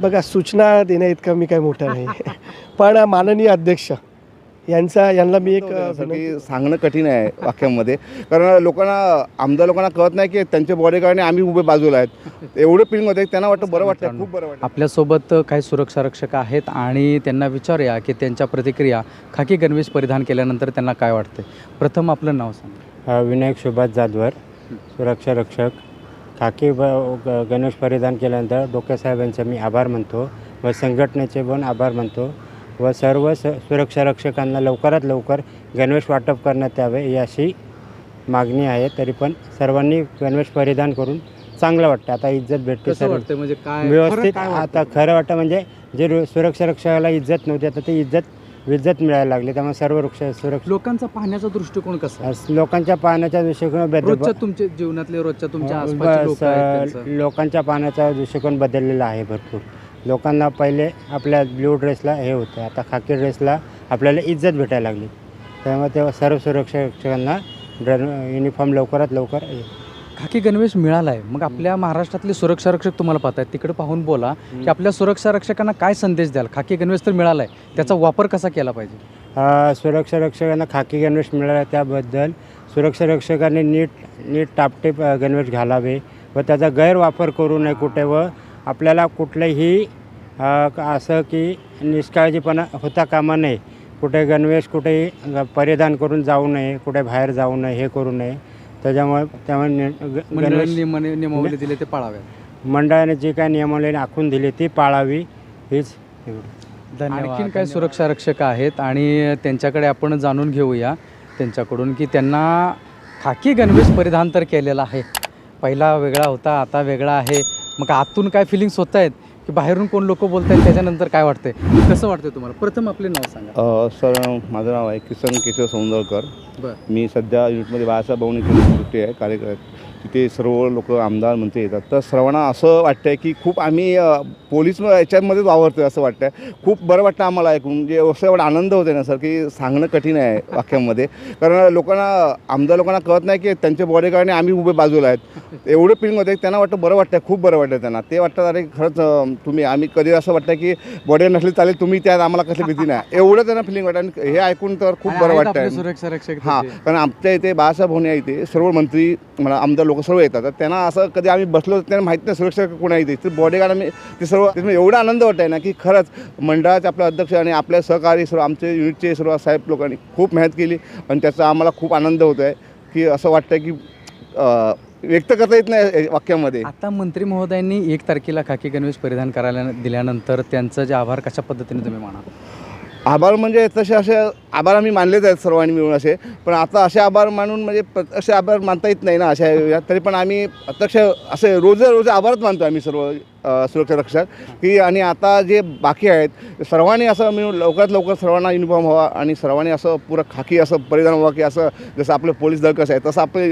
बघा सूचना देण्या इतका मी काय मोठा नाही. पण माननीय अध्यक्ष यांचा यांना मी एक की सांगणं कठीण आहे वाक्यामध्ये. कारण लोकांना आमदार लोकांना कळत नाही की त्यांचे बॉडीगार्डने आम्ही उभे बाजूला आहेत. एवढं फिलिंग होते त्यांना वाटतं बरं वाटतं खूप बरं वाटतं आपल्यासोबत काही सुरक्षा रक्षक आहेत आणि त्यांना विचारूया की त्यांच्या प्रतिक्रिया खाकी गणवेश परिधान केल्यानंतर त्यांना काय वाटते प्रथम आपलं नाव सांगा. विनायक सुभाष जाधवर सुरक्षा रक्षक खाकी ब ग- गणेश परिधान केल्यानंतर डोके साहेबांचे मी आभार मानतो व संघटनेचे पण आभार मानतो व सर्व स सुरक्षा रक्षकांना लवकरात लवकर गणवेश वाटप करण्यात यावे ही अशी मागणी आहे. तरी पण सर्वांनी गणवेश परिधान करून चांगलं वाटतं. आता इज्जत भेटते सर्व. वाटतं म्हणजे काय व्यवस्थित? आता खरं वाटतं म्हणजे जे सुरक्षा रक्षकाला इज्जत नव्हती आता ते इज्जत इज्जत मिळायला लागली. त्यामुळे सर्व वृक्ष सुरक्षा लोकांचा पाहण्याचा दृष्टिकोन कसा? आहे? लोकांच्या पाहण्याच्या दृष्टिकोन बदल रोजच्या तुमच्या जीवनातले रोजच्या तुमच्या आसपासचे लोक आहेत बस, त्यांचं. लोकांच्या पाहण्याचा दृष्टिकोन बदललेला आहे भरपूर. लोकांना पहिले आपल्या ब्ल्यू ड्रेसला हे होतं. आता खाकी ड्रेसला आपल्याला इज्जत भेटायला लागली. त्यामुळे तेव्हा सर्व सुरक्षा रक्षकांना ड्र युनिफॉर्म लवकरात लवकर खाकी गणवेश मिळाला आहे मग आपल्या महाराष्ट्रातले सुरक्षा रक्षक तुम्हाला पाहतायत तिकडे पाहून बोला की आपल्या सुरक्षा रक्षकांना काय संदेश द्याल? खाकी गणवेश तर मिळाला आहे त्याचा वापर कसा केला पाहिजे? अ, सुरक्षा रक्षकांना खाकी गणवेश मिळाला त्याबद्दल सुरक्षा रक्षकांनी नीट नीट टापटीप अ, गणवेश घालावे व त्याचा गैरवापर करू नये कुठे व आपल्याला कुठलेही अ, क- असं की निष्काळजीपणा होता कामा नये. कुठे गणवेश कुठेही परिधान करून जाऊ नये कुठे बाहेर जाऊ नये हे करू नये. त्याच्यामुळे त्यामुळे नि- ग- मंडळांनी गणवेश नियमाने- नियमावली दिले ते पाळाव्यात. मंडळाने जी काही नियमावली आखून दिली ती पाळावी हीच आणखीन काय सुरक्षा रक्षक आहेत आणि त्यांच्याकडे आपण जाणून घेऊया त्यांच्याकडून की त्यांना खाकी गणवेश परिधान तर केलेला आहे. पहिला वेगळा होता आता वेगळा आहे. मग आतून काय फिलिंग्स होत आहेत की बाहेरून कोण लोक बोलत आहेत त्याच्यानंतर काय वाटतंय? कसं वाटतंय तुम्हाला? प्रथम आपले नाव सांगा. अ, सर माझं नाव आहे किसन केशव सौंदरकर बरं. मी सध्या युनिटमध्ये बाळासाहेब भवनीची सुट्टी आहे कार्यक्रम तिथे सर्व लोक आमदार मंत्री येतात. तर सर्वांना असं वाटतं आहे की खूप आम्ही पोलीस याच्यामध्येच वावरतो असं वाटतं आहे खूप बरं वाटतं आम्हाला ऐकून. म्हणजे असं एवढा आनंद होते ना सर की सांगणं कठीण आहे वाक्यामध्ये. कारण लोकांना आमदार लोकांना कळत नाही की त्यांचे बॉडीगार्डने आम्ही उभे बाजूला आहेत. एवढं फिलिंग होते त्यांना वाटतं बरं वाटतं खूप बरं वाटतं त्यांना. ते वाटतं अरे खरंच तुम्ही आम्ही कधी असं वाटतं की बॉडी नसली चालेल तुम्ही त्यात आम्हाला कसली भीती नाही. एवढं त्यांना फिलिंग वाटतं. आणि हे ऐकून तर खूप बरं वाटतं हां. कारण आमच्या इथे बाळासाहेब भवने इथे. सर्व मंत्री म्हणा आमदार लोक सर्व येतात. तर त्यांना असं कधी आम्ही बसलो तर त्यांना माहीत नाही सुरक्षा कोणाही आहे तर बॉडीगार्ड आम्ही ते सर्व त्याच्यामुळे एवढा आनंद वाटत आहे ना की खरंच मंडळाचे आपले अध्यक्ष आणि आपल्या सहकारी सर्व आमचे युनिटचे सर्व साहेब लोकांनी खूप मेहनत केली आणि त्याचा आम्हाला खूप आनंद होत आहे की असं वाटतं की व्यक्त करता येत नाही वाक्यामध्ये. आता मंत्री महोदयांनी एक तारखेला खाकी गणवेश परिधान करायला दिल्यानंतर त्यांचं जे आभार कशा पद्धतीने तुम्ही म्हणा आभार म्हणजे तसे असे आभार आम्ही मानलेच आहेत सर्वांनी मिळून असे. पण आता असे आभार मानून म्हणजे प्र- असे आभार मानता येत नाही ना अशा ह्याच्यात. तरी पण आम्ही प्रत्यक्ष असे रोज रोज आभारच मानतो आम्ही सर्व सुरक्षा रक्षक. की आणि आता जे बाकी आहेत सर्वांनी असं मिळून लवकरात लवकर सर्वांना युनिफॉर्म व्हावा आणि सर्वांनी असं पुरं खाकी असं परिधान व्हावं की असं जसं आपलं पोलीस दल कसं आहे तसं आपले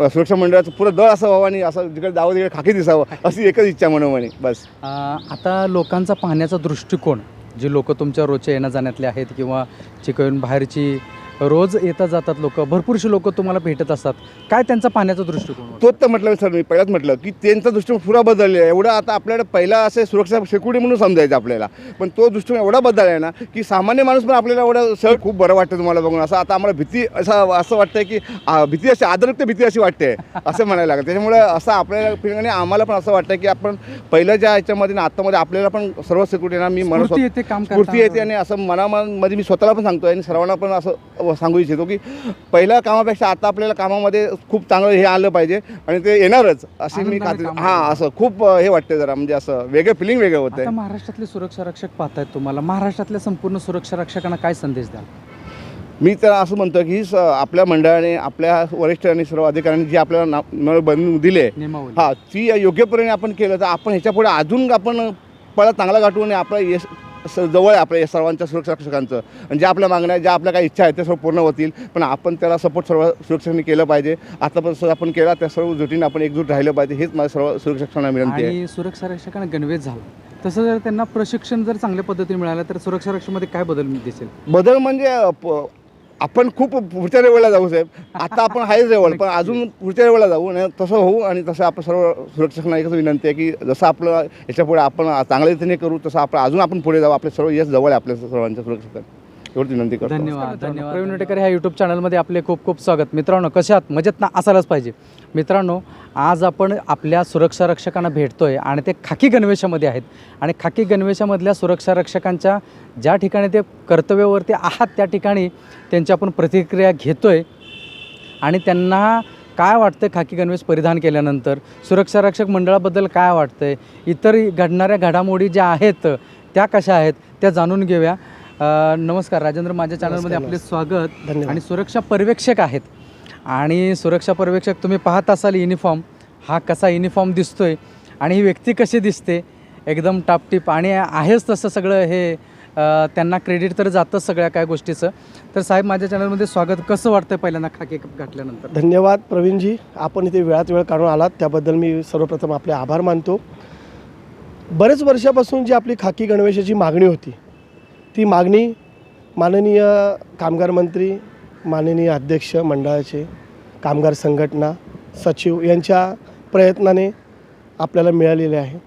सुरक्षा मंडळाचं पुरं दळ असं व्हावं आणि असं जिकडे जावं तिकडे खाकी दिसावं अशी एकच इच्छा मनोमनी. बस. आता लोकांचा पाहण्याचा दृष्टिकोन जे लोक तुमच्या रोजच्या येण्या जाण्यातले आहेत किंवा चिकन बाहेरची रोज येतात जातात लोक भरपूरशी लोक तुम्हाला भेटत असतात. काय त्यांचा पाहण्याचा दृष्टिकोन होता? तोच तर म्हटलं सर मी पहिलाच म्हटलं की त्यांचा दृष्टिकोन पुरा बदललेला आहे. एवढा आता आपल्याकडे पहिला असे सुरक्षा सिक्युरिटी म्हणून समजायचं आपल्याला. पण तो दृष्टिकोन एवढा बदलला आहे ना की सामान्य माणूस पण आपल्याला एवढं सर खूप बरं वाटतं तुम्हाला बघून. असं आता आम्हाला भीती असं असं वाटतं की आ, भीती अशी आदरयुक्त भीती अशी वाटते असं म्हणायला लागतं त्याच्यामुळे असं आपल्याला feeling आणि आम्हाला पण असं वाटतं की आपण पहिलं ज्या ह्याच्यामध्ये ना आत्तामध्ये आपल्याला पण सर्व सिक्युरिटीना मी म्हणत स्फूर्ती येते काम स्फूर्ती येते. आणि असं मनामध्ये मी स्वतःला पण सांगतो आणि सर्वांना पण असं सांगू इच्छितो की पहिल्या कामापेक्षा आता आपल्याला कामामध्ये खूप चांगलं हे आलं पाहिजे आणि ते येणारच अशी मी खात्री हां. असं खूप हे वाटते जरा म्हणजे असं वेगळं फिलिंग वेगळं होतं महाराष्ट्रातले सुरक्षा रक्षक पाहतायत तुम्हाला. महाराष्ट्रातल्या संपूर्ण सुरक्षा रक्षकांना काय संदेश द्याल? मी तर असं म्हणतो की स- आपल्या मंडळाने आपल्या वरिष्ठ आणि सर्व अधिकाऱ्यांनी जे आपल्याला ना बनवून दिले हां ती योग्यपणे आपण केलं तर आपण ह्याच्यापुढे अजून आपण पळा चांगला गाठवू आणि आपलं यश स- जवळ आहे आपल्या या सर्वांच्या सुरक्षा रक्षकांचं आणि ज्या आपल्या मागण्या ज्या आपल्या काही इच्छा आहेत त्या सर्व पूर्ण होतील. पण आपण त्याला सपोर्ट सर्व सुरक्षकांनी केलं पाहिजे. आतापर्यंत आपण केला त्या सर्व जुटीने आपण एकजूट राहिलं पाहिजे. हेच माझं सर्व सुरक्षकांना विनंती आहे. सुरक्षा रक्षकांना गणवेश झाला. तसं जर त्यांना प्रशिक्षण जर चांगल्या पद्धतीने मिळालं तर सुरक्षा रक्षामध्ये काय बदल दिसेल? बदल म्हणजे आपण खूप पुढच्या लेवलला जाऊ साहेब. आता आपण आहेच लेवल पण अजून पुढच्या लेवलला जाऊ आणि तसं होऊ आणि तसं आपण सर्व सुरक्षकांना एकच विनंती आहे की जसं आपलं याच्यापुढे आपण चांगल्या रीतीने करू तसं आपण अजून आपण पुढे जाऊ आपले सर्व यश जवळ आहे आपल्या सर्वांच्या सुरक्षकांना एवढी विनंती करतो. धन्यवाद धन्यवाद प्रवीण विटेकर ह्या यूट्यूब चॅनलमध्ये आपले खूप खूप स्वागत. मित्रांनो कशात मजेत ना? असायलाच पाहिजे. मित्रांनो आज आपण आपल्या सुरक्षा रक्षकांना भेटतोय आणि ते खाकी गणवेशामध्ये आहेत. आणि खाकी गणवेशामधल्या सुरक्षा रक्षकांच्या ज्या ठिकाणी ते कर्तव्यावरती आहात त्या ठिकाणी त्यांची आपण प्रतिक्रिया घेतोय. आणि त्यांना काय वाटतं खाकी गणवेश परिधान केल्यानंतर? सुरक्षा रक्षक मंडळाबद्दल काय वाटतंय? इतर घडणाऱ्या घडामोडी ज्या आहेत त्या कशा आहेत त्या जाणून घेऊया. नमस्कार. राजेंद्र माझ्या चॅनलमध्ये आपले स्वागत धन्यवाद. आणि सुरक्षा पर्यवेक्षक आहेत. आणि सुरक्षा पर्यवेक्षक तुम्ही पाहत असाल युनिफॉर्म हा कसा युनिफॉर्म दिसतोय आणि ही व्यक्ती कशी दिसते एकदम टापटीप. आणि आहेच तसं सगळं हे त्यांना क्रेडिट तर जातंच सगळ्या काय गोष्टीचं. तर साहेब माझ्या चॅनलमध्ये स्वागत. कसं वाटतं पहिल्यांदा खाके घातल्यानंतर? धन्यवाद प्रवीणजी. आपण इथे वेळात वेळ काढून आलात. त्याबद्दल मी सर्वप्रथम आपले आभार मानतो. बरेच वर्षापासून जी आपली खाकी गणवेशाची मागणी होती ती मागणी माननीय कामगार मंत्री माननीय अध्यक्ष मंडळाचे कामगार संघटना सचिव यांच्या प्रयत्नाने आपल्याला मिळालेले आहे.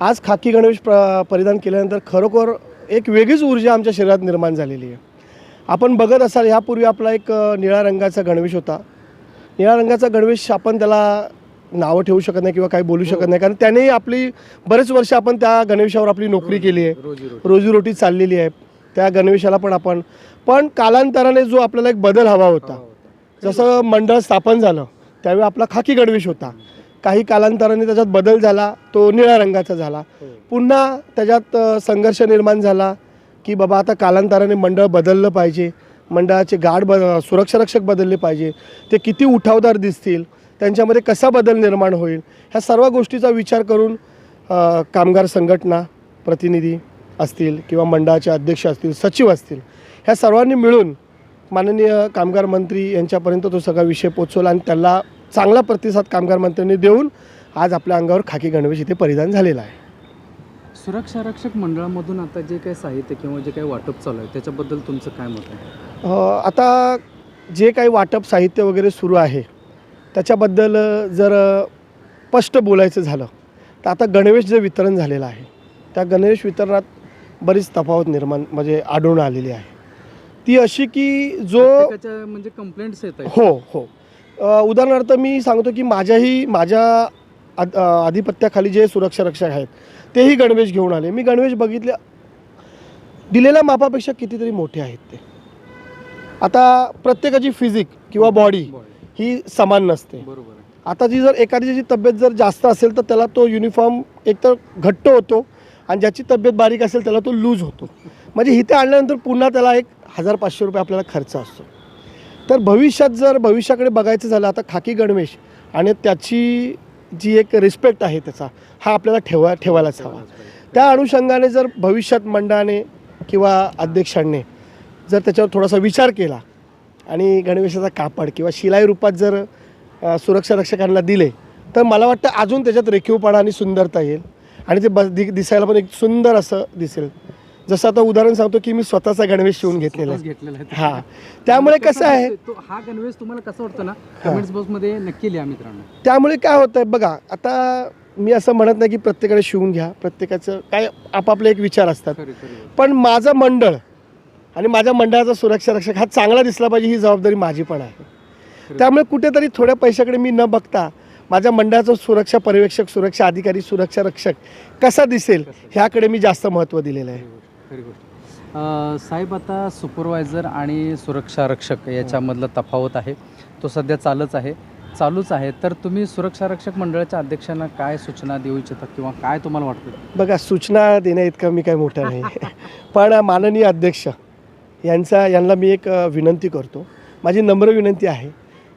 आज खाकी गणवेश प्र परिधान केल्यानंतर खरोखर एक वेगळीच ऊर्जा आमच्या शरीरात निर्माण झालेली आहे. आपण बघत असाल ह्यापूर्वी आपला एक निळ्या रंगाचा गणवेश होता. निळ्या रंगाचा गणवेश आपण त्याला नावं ठेवू शकत नाही किंवा काही बोलू शकत नाही. कारण त्यानेही आपली बरेच वर्ष आपण त्या गणवेशावर आपली नोकरी केली आहे. रोजी रोजीरोटी चाललेली आहे. त्या गणवेशाला पण आपण पण कालांतराने जो आपल्याला एक बदल हवा होता जसं मंडळ स्थापन झालं त्यावेळी आपला खाकी गणवेश होता. काही कालांतराने त्याच्यात बदल झाला तो निळ्या रंगाचा झाला. पुन्हा त्याच्यात संघर्ष निर्माण झाला की बाबा आता कालांतराने मंडळ बदललं पाहिजे. मंडळाचे गार्ड ब सुरक्षारक्षक बदलले पाहिजे. ते किती उठावदार दिसतील. त्यांच्यामध्ये कसा बदल निर्माण होईल? ह्या सर्व गोष्टीचा विचार करून कामगार संघटना प्रतिनिधी असतील किंवा मंडळाचे अध्यक्ष असतील सचिव असतील ह्या सर्वांनी मिळून माननीय कामगार मंत्री यांच्यापर्यंत तो सगळा विषय पोचवला आणि त्याला चांगला प्रतिसाद कामगार मंत्र्यांनी देऊन आज आपल्या अंगावर खाकी गणवेश इथे परिधान झालेला आहे. सुरक्षा रक्षक मंडळामधून आता जे काही साहित्य किंवा जे काही वाटप चालू आहे त्याच्याबद्दल तुमचं काय मत आहे? आता जे काही वाटप साहित्य वगैरे सुरू आहे त्याच्याबद्दल जर स्पष्ट बोलायचं झालं तर आता गणवेश जे वितरण झालेलं आहे. त्या गणवेश वितरणात बरीच तफावत निर्माण म्हणजे आढळून आलेली आहे. ती अशी की जो म्हणजे कंप्लेंट्स येत हो हो. उदाहरणार्थ मी सांगतो की माझ्याही माझ्या आधिपत्याखाली जे सुरक्षा रक्षक आहेत तेही गणवेश घेऊन आले. मी गणवेश बघितले दिलेल्या मापापेक्षा कितीतरी मोठे आहेत ते. आता प्रत्येकाची फिजिक किंवा बॉडी ही समान नसते. बरोबर आता जी जर एखाद्याची तब्येत जर जास्त असेल तर त्याला तो युनिफॉर्म एकतर घट्ट होतो आणि ज्याची तब्येत बारीक असेल त्याला तो लूज होतो. म्हणजे इथे आणल्यानंतर पुन्हा त्याला एक हजार पाचशे रुपये आपल्याला खर्च असतो. तर भविष्यात जर भविष्याकडे बघायचं झालं आता खाकी गणवेश आणि त्याची जी एक रिस्पेक्ट आहे त्याचा हा आपल्याला ठेवा ठेवायलाच हवा. त्या अनुषंगाने जर भविष्यात मंडळाने किंवा अध्यक्षांनी जर त्याच्यावर थोडासा विचार केला आणि गणवेशाचा कापड किंवा शिलाई रूपात जर सुरक्षा रक्षकांना दिले तर मला वाटतं अजून त्याच्यात रेखीवपणा आणि सुंदरता येईल. आणि ते ब दि दिसायला पण एक सुंदर असं दिसेल. जसं आता उदाहरण सांगतो की मी स्वतःचा गणवेश शिवून घेतलेला हां. त्यामुळे कसं आहे? तो हा गणवेश तुम्हाला कसं वाटतं ना? कमेंट्स बॉक्समध्ये नक्की लिहा मित्रांनो. त्यामुळे काय होतं आहे बघा आता मी असं म्हणत नाही की प्रत्येकाने शिवून घ्या प्रत्येकाचं काय आपापले एक विचार असतात. पण माझं मंडळ आणि माझ्या मंडळाचा सुरक्षा रक्षक हा चांगला दिसला पाहिजे ही जबाबदारी माझी पण आहे. त्यामुळे कुठेतरी थोड्या पैशाकडे मी न बघता माझ्या मंडळाचा सुरक्षा पर्यवेक्षक सुरक्षा अधिकारी सुरक्षा रक्षक कसा दिसेल ह्याकडे मी जास्त महत्त्व दिलेलं आहे. साहेब आता सुपरवायझर आणि सुरक्षा रक्षक याच्यामधला तफावत आहे. तो सध्या चालच आहे. चालूच आहे. तर तुम्ही सुरक्षा रक्षक मंडळाच्या अध्यक्षांना काय सूचना देऊ इच्छिता किंवा काय तुम्हाला वाटतं? बघा सूचना देण्या इतकं मी काय मोठं नाही. पण माननीय अध्यक्ष यांचा यांना मी एक विनंती करतो. माझी नम्र विनंती आहे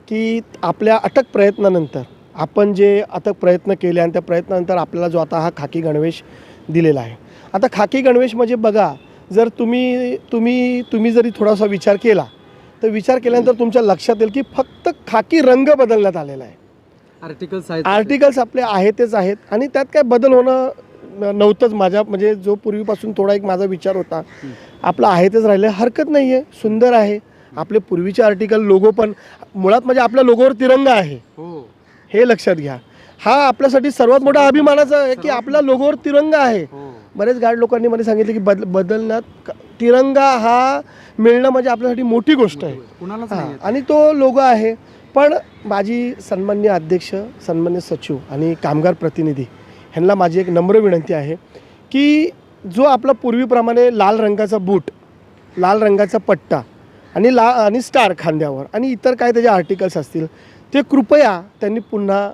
की आपल्या अटक प्रयत्नानंतर आपण जे अटक प्रयत्न केले आणि त्या प्रयत्नानंतर आपल्याला जो आता हा खाकी गणवेश दिलेला आहे. आता खाकी गणवेश म्हणजे बघा जर तुम्ही तुम्ही तुम्ही जरी थोडासा विचार केला तर विचार केल्यानंतर तुमच्या लक्षात येईल की फक्त खाकी रंग बदलण्यात आलेला आहे. आर्टिकल्स आहेत. आर्टिकल्स आपले आहे तेच आहेत आणि त्यात काय बदल होणं नव्हतंच माझ्या म्हणजे जो पूर्वीपासून थोडा एक माझा विचार होता आपला आहे तेच राहिलं हरकत नाही आहे सुंदर आहे. आपले पूर्वीचे आर्टिकल लोगो पण मुळात म्हणजे आपल्या लोगोवर तिरंगा आहे. हो. हे लक्षात घ्या. हा आपल्यासाठी सर्वात मोठा अभिमानाचा आहे की आपल्या लोगोवर तिरंगा आहे. हो. बरेच गाड लोकांनी मला सांगितलं की बद बदलण्यात तिरंगा हा मिळणं म्हणजे आपल्यासाठी मोठी गोष्ट आहे. आणि तो लोगो आहे. पण माझी सन्मान्य अध्यक्ष सन्मान्य सचिव आणि कामगार प्रतिनिधी ह्यांना माझी एक नम्र विनंती आहे की जो आपला पूर्वीप्रमाणे लाल रंगाचा बूट लाल रंगाचा पट्टा आणि ला आणि स्टार खांद्यावर आणि इतर काय त्याचे आर्टिकल्स असतील ते कृपया त्यांनी पुन्हा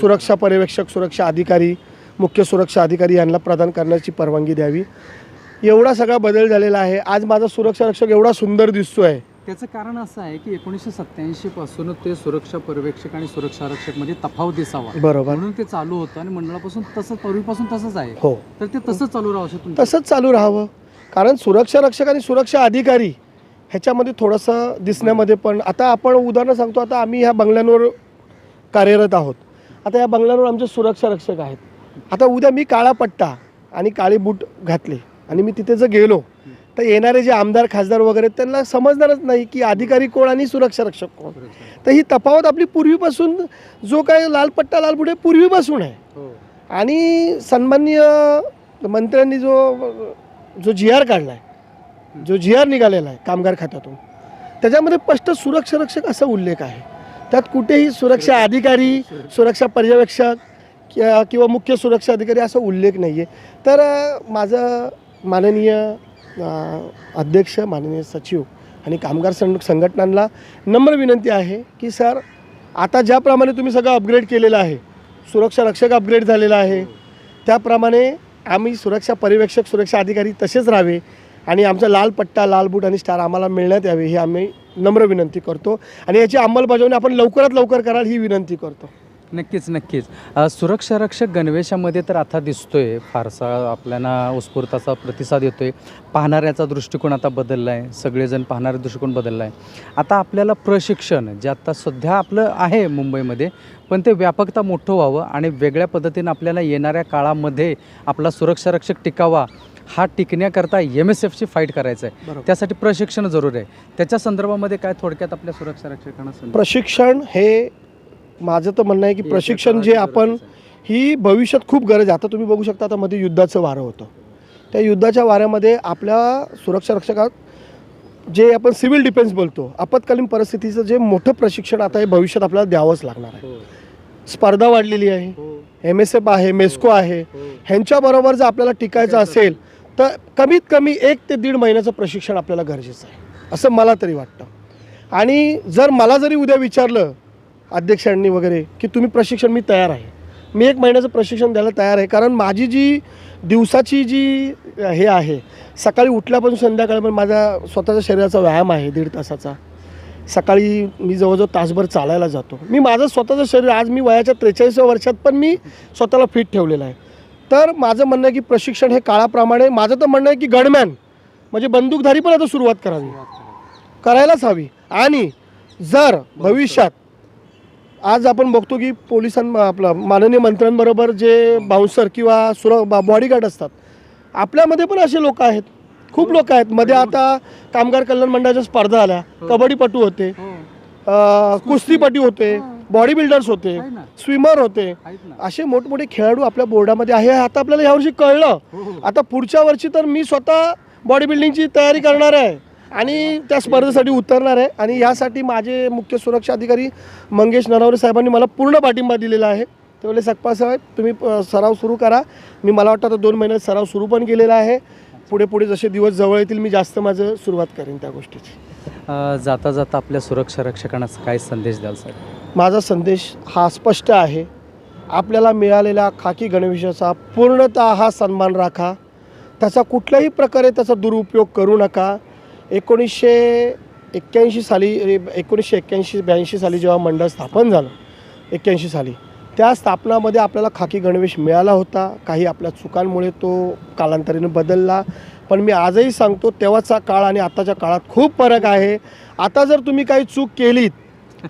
सुरक्षा पर्यवेक्षक सुरक्षा अधिकारी मुख्य सुरक्षा अधिकारी यांना प्रदान करण्याची परवानगी द्यावी. एवढा सगळा बदल झालेला आहे. आज माझा सुरक्षा रक्षक एवढा सुंदर दिसतो आहे त्याचं कारण असं आहे की एकोणीसशे सत्याऐंशी पासून ते सुरक्षा पर्यवेक्षक आणि सुरक्षा रक्षकमध्ये तफावत दिसावा. बरोबर. म्हणून ते चालू होतं आणि मंडळापासून तसंच पूर्वीपासून तसंच आहे. हो. तर ते तसंच चालू राहू असं तुमचं तसंच चालू राहावं. कारण सुरक्षा रक्षक आणि सुरक्षा अधिकारी ह्याच्यामध्ये थोडंसं दिसण्यामध्ये पण आता आपण उदाहरण सांगतो आता आम्ही ह्या बंगल्यांवर कार्यरत आहोत. आता या बंगल्यांवर आमचे सुरक्षा रक्षक आहेत. आता उद्या मी काळा पट्टा आणि काळे बूट घातले आणि मी तिथे जर गेलो तर येणारे जे आमदार खासदार वगैरे त्यांना समजणारच नाही की अधिकारी कोण आणि सुरक्षा रक्षक कोण. तर ही तफावत आपली पूर्वीपासून जो काय लाल पट्टा लाल बुट आहे पूर्वीपासून आहे. हो. आणि सन्माननीय मंत्र्यांनी जो जो जी आर काढला आहे जो जी आर निघालेला आहे कामगार खात्यातून त्याच्यामध्ये स्पष्ट सुरक्षा रक्षक असा उल्लेख आहे. त्यात कुठेही सुरक्षा अधिकारी सुरक्षा पर्यवेक्षक किंवा मुख्य सुरक्षा अधिकारी असा उल्लेख नाही आहे तर माझं माननीय अध्यक्ष माननीय सचिव आणि कामगार सं संघटनांना नम्र विनंती आहे की सर आता ज्याप्रमाणे तुम्ही सगळं अपग्रेड केलेलं आहे सुरक्षा रक्षक अपग्रेड झालेला आहे त्याप्रमाणे आम्ही सुरक्षा पर्यवेक्षक सुरक्षा अधिकारी तसेच राहावे आणि आमचा लाल पट्टा लाल बूट आणि स्टार आम्हाला मिळण्यात यावे ही आम्ही नम्र विनंती करतो आणि याची अंमलबजावणी आपण लवकरात लवकर कराल ही विनंती करतो. नक्कीच नक्कीच. अ, सुरक्षा रक्षक गणवेशामध्ये तर आता दिसतोय फारसा आपल्याला उत्स्फूर्ताचा प्रतिसाद येतोय. पाहणाऱ्याचा दृष्टिकोन आता बदलला आहे सगळेजण पाहणारा दृष्टिकोन बदलला आहे आता आपल्याला प्रशिक्षण जे आता सध्या आपलं आहे मुंबईमध्ये पण ते व्यापकता मोठं व्हावं आणि वेगळ्या पद्धतीनं आपल्याला येणाऱ्या काळामध्ये आपला सुरक्षा रक्षक टिकावा हा टिकण्याकरता एम एस एफची फाईट करायचं आहे बरोबर. त्यासाठी प्रशिक्षण जरूर आहे. त्याच्या संदर्भामध्ये काय थोडक्यात आपल्या सुरक्षा रक्षकांना? प्रशिक्षण हे माझं तर म्हणणं आहे की प्रशिक्षण जे आपण ही भविष्यात खूप गरज आहे. आता तुम्ही बघू शकता आता मध्ये युद्धाचं वारं होतं. त्या युद्धाच्या वाऱ्यामध्ये आपल्या सुरक्षा रक्षकात जे आपण सिव्हिल डिफेन्स बोलतो आपत्कालीन परिस्थितीचं जे मोठं प्रशिक्षण आता हे भविष्यात आपल्याला द्यावंच लागणार आहे. हो, स्पर्धा वाढलेली आहे. हो, एम एस एफ आहे मेस्को आहे. हो. ह्यांच्याबरोबर जर आपल्याला टिकायचं असेल. तर कमीत कमी एक ते दीड महिन्याचं प्रशिक्षण आपल्याला गरजेचं आहे. असं मला तरी वाटतं. आणि जर मला जरी उद्या विचारलं अध्यक्षांनी वगैरे की तुम्ही प्रशिक्षण मी तयार आहे. मी एक महिन्याचं प्रशिक्षण द्यायला तयार आहे. कारण माझी जी दिवसाची जी हे आहे सकाळी उठल्यापासून संध्याकाळपर्यंत माझा स्वतःच्या शरीराचा व्यायाम आहे दीड तासाचा. सकाळी मी जवळजवळ तासभर चालायला जातो. मी माझं स्वतःचं शरीर आज मी वयाच्या त्रेचाळीसव्या वर्षात पण मी स्वतःला फिट ठेवलेलं आहे. तर माझं म्हणणं आहे की प्रशिक्षण हे काळाप्रमाणे माझं तर म्हणणं आहे की गडमॅन म्हणजे बंदूकधारी पण आता सुरुवात करावी. करायलाच हवी. आणि जर भविष्यात आज आपण बघतो की पोलिसां आपलं माननीय मंत्र्यांबरोबर जे बाउन्सर किंवा सुर बॉडीगार्ड असतात आपल्यामध्ये पण असे लोक आहेत. खूप लोक आहेत. मध्ये आता कामगार कल्याण मंडळाच्या स्पर्धा आल्या. कबड्डीपटू होते. हो, कुस्तीपटू होते. बॉडी बिल्डर्स होते. स्विमर होते. असे मोठमोठे खेळाडू आपल्या बोर्डामध्ये आहे. आता आपल्याला यावर्षी कळलं. हो, हो. आता पुढच्या वर्षी तर मी स्वतः बॉडी बिल्डिंगची तयारी करणार आहे. आणि त्या स्पर्धेसाठी उतरणार आहे. आणि यासाठी माझे मुख्य सुरक्षा अधिकारी मंगेश नरावरे साहेबांनी मला पूर्ण पाठिंबा दिलेला आहे. ते बोले सकपा साहेब तुम्ही सराव सुरू करा. मी मला वाटतं आता दोन महिन्यात सराव सुरू पण केलेला आहे. पुढे पुढे जसे दिवस जवळ येतील मी जास्त माझं सुरुवात करेन त्या गोष्टीची. जाता जाता आपल्या सुरक्षा रक्षकांना काय संदेश द्याल साहेब? माझा संदेश हा स्पष्ट आहे. आपल्याला मिळालेल्या खाकी गणवेशाचा पूर्णतः हा सन्मान राखा. त्याचा कुठल्याही प्रकारे त्याचा दुरुपयोग करू नका. एकोणीसशे एक्क्याऐंशी साली एकोणीसशे एक्क्याऐंशी ब्याऐंशी साली जेव्हा मंडळ स्थापन झालं एक्क्याऐंशी साली त्या स्थापनामध्ये आपल्याला खाकी गणवेश मिळाला होता. काही आपल्या चुकांमुळे तो कालांतराने बदलला. पण मी आजही सांगतो तेव्हाचा काळ आणि आताच्या काळात खूप फरक आहे. आता जर तुम्ही काही चूक केलीत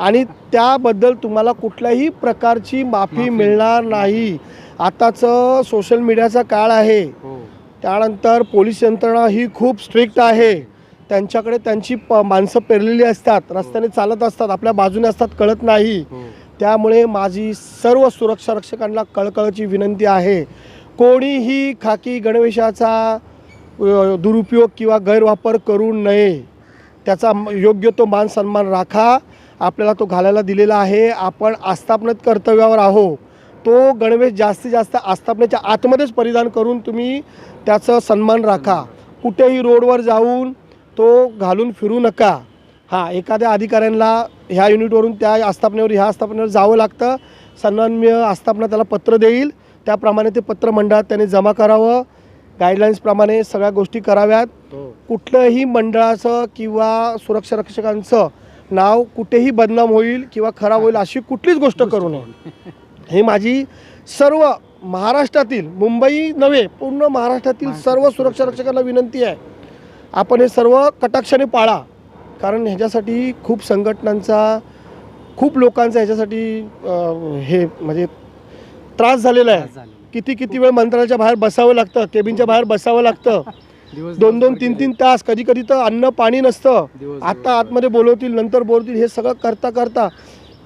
आणि त्याबद्दल तुम्हाला कुठल्याही प्रकारची माफी मिळणार नाही. आताचं सोशल मीडियाचा काळ आहे. हो. त्यानंतर पोलीस यंत्रणा ही खूप स्ट्रिक्ट आहे. त्यांच्याकडे त्यांची प माणसं पेरलेली असतात रस्त्याने चालत असतात आपल्या बाजूने असतात कळत नाही. त्यामुळे माझी सर्व सुरक्षा रक्षकांना कळकळची विनंती आहे. कोणीही खाकी गणवेशाचा दुरुपयोग किंवा गैरवापर करू नये. त्याचा योग्य तो मान सन्मान राखा. आपल्याला तो घालायला दिलेला आहे. आपण आस्थापनेत कर्तव्यावर आहो. तो गणवेश जास्तीत जास्त आस्थापनेच्या आतमध्येच परिधान करून तुम्ही त्याचं सन्मान राखा. कुठेही रोडवर जाऊन तो घालून फिरू नका. हां एखाद्या अधिकाऱ्यांना ह्या युनिटवरून त्या आस्थापनेवर ह्या आस्थापनेवर जावं लागतं. सन्माननीय आस्थापना त्याला पत्र देईल. त्याप्रमाणे ते पत्र मंडळात त्यांनी जमा करावं. गाईडलाईन्सप्रमाणे सगळ्या गोष्टी कराव्यात. कुठलंही मंडळाचं किंवा सुरक्षा रक्षकांचं नाव कुठेही बदनाम होईल किंवा खराब होईल अशी कुठलीच गोष्ट करू नये. ही माझी सर्व महाराष्ट्रातील मुंबई नव्हे पूर्ण महाराष्ट्रातील सर्व सुरक्षा रक्षकांना विनंती आहे. आपण हे सर्व कटाक्षाने पाळा. कारण ह्याच्यासाठी खूप संघटनांचा खूप लोकांचा ह्याच्यासाठी हे म्हणजे त्रास झालेला आहे. किती किती वेळ मंत्रालयाच्या बाहेर बसावं लागतं केबिनच्या बाहेर बसावं लागतं. दोन दोन तीन तीन तास कधी कधी तर अन्न पाणी नसतं. आता आतमध्ये बोलवतील नंतर बोलवतील हे सगळं करता करता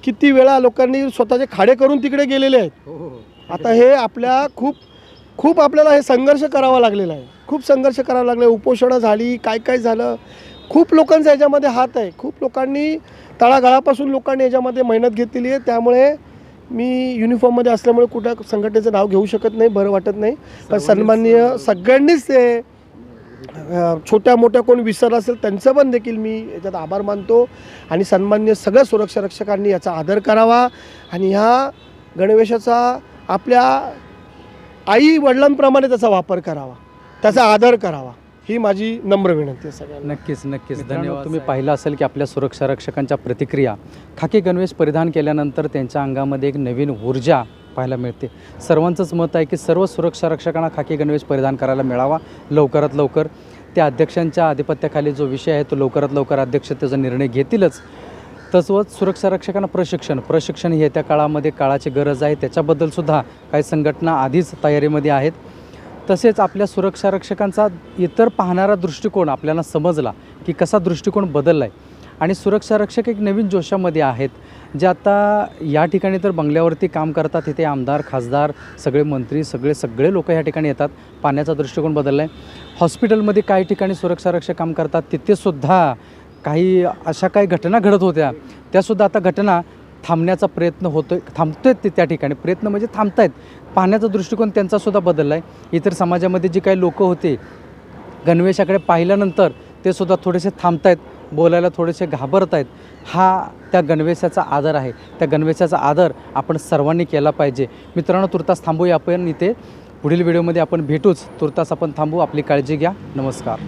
किती वेळा लोकांनी स्वतःचे खाडे करून तिकडे गेलेले आहेत. हो, हो. आता हे आपल्या खूप खूप आपल्याला हे संघर्ष करावा लागलेला आहे. खूप संघर्ष करावा लागला उपोषणं झाली काय काय झालं. खूप लोकांचा याच्यामध्ये हात आहे. खूप लोकांनी तळागाळापासून लोकांनी याच्यामध्ये मेहनत घेतलेली आहे. त्यामुळे मी युनिफॉर्ममध्ये असल्यामुळे कुठं संघटनेचं नाव घेऊ शकत नाही बरं वाटत नाही. पण सन्माननीय सगळ्यांनीच ते छोट्या मोठ्या कोण विसरलं असेल त्यांचं पण देखील मी याच्यात आभार मानतो. आणि सन्मान्य सगळ्या सुरक्षा रक्षकांनी याचा आदर करावा. आणि ह्या गणवेशाचा आपल्या आई वडिलांप्रमाणे त्याचा वापर करावा. त्याचा आदर करावा. ही माझी नम्र विनंती आहे सगळ्यांना. नक्कीच नक्कीच. धन्यवाद तुम्ही पाहिलं असेल की आपल्या सुरक्षा रक्षकांच्या प्रतिक्रिया. खाकी गणवेश परिधान केल्यानंतर त्यांच्या अंगामध्ये एक नवीन ऊर्जा पाहायला मिळते. सर्वांचंच मत आहे की सर्व सुरक्षा रक्षकांना खाकी गणवेश परिधान करायला मिळावा लवकरात लवकर. त्या अध्यक्षांच्या आधिपत्याखाली जो विषय आहे तो लवकरात लवकर अध्यक्ष त्याचा निर्णय घेतीलच. तसंच सुरक्षा रक्षकांना प्रशिक्षण प्रशिक्षण ही येत्या काळामध्ये काळाची गरज आहे. त्याच्याबद्दल सुद्धा काही संघटना आधीच तयारीमध्ये आहेत. तसेच आपल्या सुरक्षा रक्षकांचा इतर पाहणारा दृष्टिकोन आपल्याला समजला की कसा दृष्टिकोन बदलला आहे आणि सुरक्षा रक्षक एक नवीन जोशामध्ये आहेत जे आता या ठिकाणी तर बंगल्यावरती काम करतात तिथे आमदार खासदार सगळे मंत्री सगळे सगळे लोक या ठिकाणी येतात पाण्याचा दृष्टिकोन बदलला आहे हॉस्पिटलमध्ये काही ठिकाणी सुरक्षा रक्षक काम करतात तिथेसुद्धा काही अशा काही घटना घडत होत्या त्यासुद्धा आता घटना थांबण्याचा प्रयत्न होतो आहे थांबतो आहेत ते त्या ठिकाणी. प्रयत्न म्हणजे थांबतायत. पाहण्याचा दृष्टिकोन त्यांचासुद्धा बदलला आहे इतर समाजामध्ये जे काही लोकं होते गणवेशाकडे पाहिल्यानंतर ते सुद्धा थोडेसे थांबतायत बोलायला थोडेसे घाबरत आहेत हा त्या गणवेशाचा आदर आहे. त्या गणवेशाचा आदर आपण सर्वांनी केला पाहिजे. मित्रांनो तुर्तास थांबूया आपण इथे. पुढील व्हिडिओमध्ये आपण भेटूच. तुर्तास आपण थांबू. आपली काळजी घ्या. नमस्कार.